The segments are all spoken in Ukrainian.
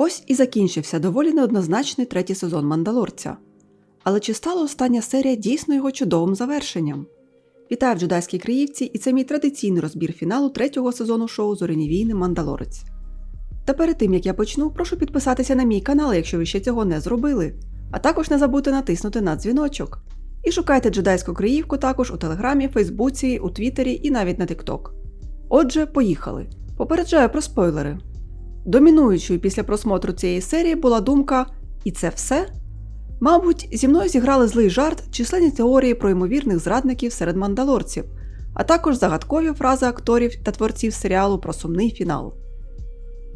Ось і закінчився доволі неоднозначний третій сезон Мандалорця. Але чи стала остання серія дійсно його чудовим завершенням? Вітаю в джедайській Криївці, і це мій традиційний розбір фіналу третього сезону шоу Зоряні війни Мандалорець. Та перед тим як я почну, прошу підписатися на мій канал, якщо ви ще цього не зробили, а також не забудьте натиснути на дзвіночок. І шукайте джедайську Криївку також у Телеграмі, Фейсбуці, у Твіттері і навіть на Тікток. Отже, поїхали. Попереджаю про спойлери. Домінуючою після просмотру цієї серії була думка І це все? Мабуть, зі мною зіграли злий жарт численні теорії про ймовірних зрадників серед мандалорців, а також загадкові фрази акторів та творців серіалу про сумний фінал.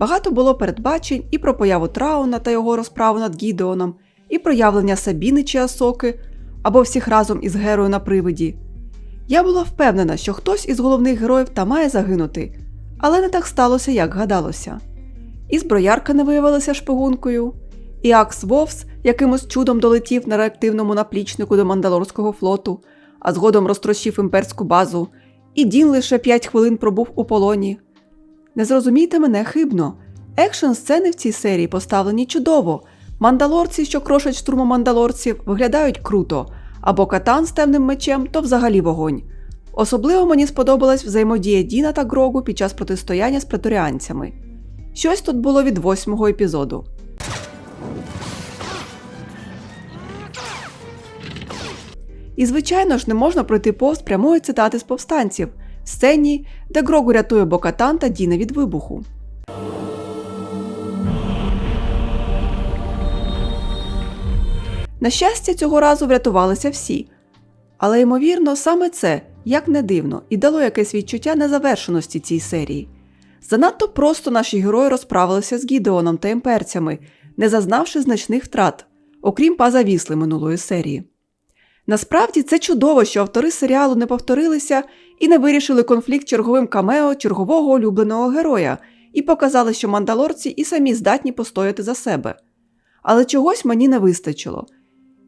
Багато було передбачень і про появу Трауна та його розправу над Гідеоном, і про явлення Сабіни чи Асоки, або всіх разом із герою на привиді. Я була впевнена, що хтось із головних героїв та має загинути, але не так сталося, як гадалося. І зброярка не виявилася шпигункою, і Акс Вовс якимось чудом долетів на реактивному наплічнику до Мандалорського флоту, а згодом розтрощив імперську базу, і Дін лише 5 хвилин пробув у полоні. Не зрозумійте мене хибно. Екшн сцени в цій серії поставлені чудово. Мандалорці, що крошать штурму мандалорців, виглядають круто, або катан з темним мечем то взагалі вогонь. Особливо мені сподобалась взаємодія Діна та Грогу під час протистояння з преторіанцями. Щось тут було від восьмого епізоду. І, звичайно ж, не можна пройти повз прямої цитати з повстанців в сцені, де Грогу рятує Бокатан та Діна від вибуху. На щастя, цього разу врятувалися всі. Але ймовірно, саме це, як не дивно, і дало якесь відчуття незавершеності цій серії. Занадто просто наші герої розправилися з Гідеоном та імперцями, не зазнавши значних втрат, окрім паза вісли минулої серії. Насправді це чудово, що автори серіалу не повторилися і не вирішили конфлікт черговим камео чергового улюбленого героя і показали, що мандалорці і самі здатні постояти за себе. Але чогось мені не вистачило.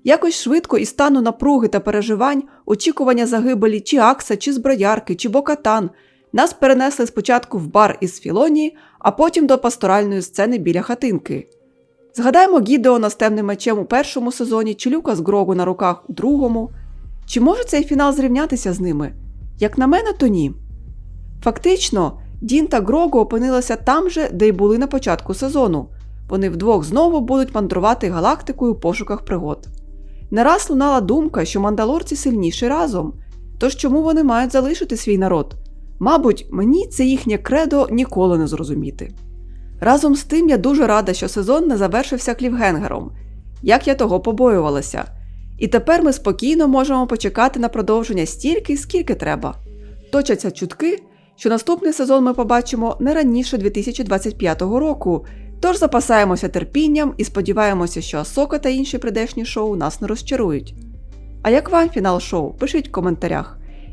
Якось швидко із стану напруги та переживань, очікування загибелі чи Акса, чи зброярки, чи Бокатан нас перенесли спочатку в бар із Філонії, а потім до пасторальної сцени біля хатинки. Згадаємо Гідеона з темним мечем у першому сезоні, чи Люка з Грогу на руках у другому. Чи може цей фінал зрівнятися з ними? Як на мене, то ні. Фактично, Дін та Грогу опинилися там же, де й були на початку сезону. Вони вдвох знову будуть мандрувати галактикою у пошуках пригод. Не раз лунала думка, що мандалорці сильніші разом. Тож чому вони мають залишити свій народ? Мабуть, мені це їхнє кредо ніколи не зрозуміти. Разом з тим я дуже рада, що сезон не завершився клівгенгером, як я того побоювалася. І тепер ми спокійно можемо почекати на продовження стільки, скільки треба. Точаться чутки, що наступний сезон ми побачимо не раніше 2025 року, тож запасаємося терпінням і сподіваємося, що Асока та інші придешні шоу нас не розчарують. А як вам фінал шоу? Пишіть в коментарях.